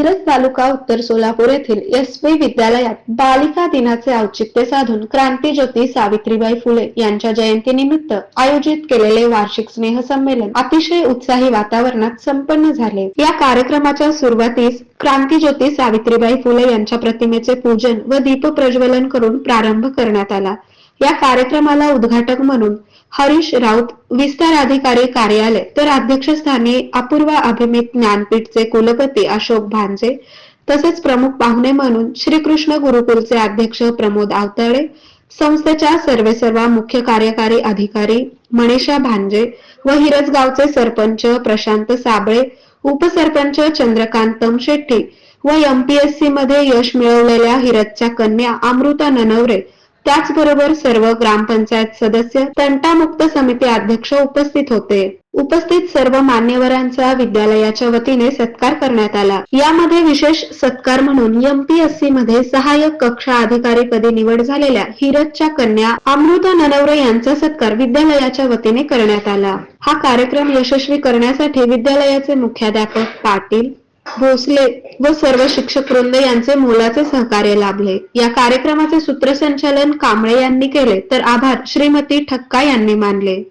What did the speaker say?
मिरज तालुका उत्तर सोलापूर येथील S P विद्यालयात बालिका दिनाचे औचित्य साधून क्रांतीज्योती सावित्रीबाई फुले यांच्या जयंतीनिमित्त आयोजित केलेले वार्षिक स्नेहसंमेलन अतिशय उत्साही वातावरणात संपन्न झाले. या कार्यक्रमाच्या सुरुवातीस क्रांतीज्योती सावित्रीबाई फुले यांच्या प्रतिमेचे पूजन व दीप प्रज्वलन करून प्रारंभ करण्यात आला. या कार्यक्रमाला उद्घाटक म्हणून हरीश राऊत विस्तार अधिकारी कार्यालय तर अध्यक्षस्थानी अपूर्वा अभिमित ज्ञानपीठचे कुलपती अशोक भांजे तसेच प्रमुख पाहुणे म्हणून श्रीकृष्ण गुरुकुलचे अध्यक्ष प्रमोद आवताळे संस्थेच्या सर्वेसर्वा मुख्य कार्यकारी अधिकारी मनीषा भांजे व हिरजगावचे सरपंच प्रशांत साबळे उपसरपंच चंद्रकांतम शेट्टी व एमपीएससी मध्ये यश मिळवलेल्या हिरजच्या कन्या अमृता ननवरे त्याचबरोबर सर्व ग्रामपंचायत सदस्य तंटामुक्त समिती अध्यक्ष उपस्थित होते. उपस्थित सर्व मान्यवरांचा विद्यालयाच्या वतीने सत्कार करण्यात आला. यामध्ये विशेष सत्कार म्हणून एमपीएससी मध्ये सहाय्यक कक्षा अधिकारी पदी निवड झालेल्या हिरजच्या कन्या अमृता ननवरे यांचा सत्कार विद्यालयाच्या वतीने करण्यात आला. हा कार्यक्रम यशस्वी करण्यासाठी विद्यालयाचे मुख्याध्यापक पाटील भोसले व सर्व शिक्षक वृंद यांचे मोलाचे सहकार्य लाभले. या कार्यक्रमाचे सूत्रसंचालन कांबळे यांनी केले. तर आभार. श्रीमती ठक्का यांनी मानले.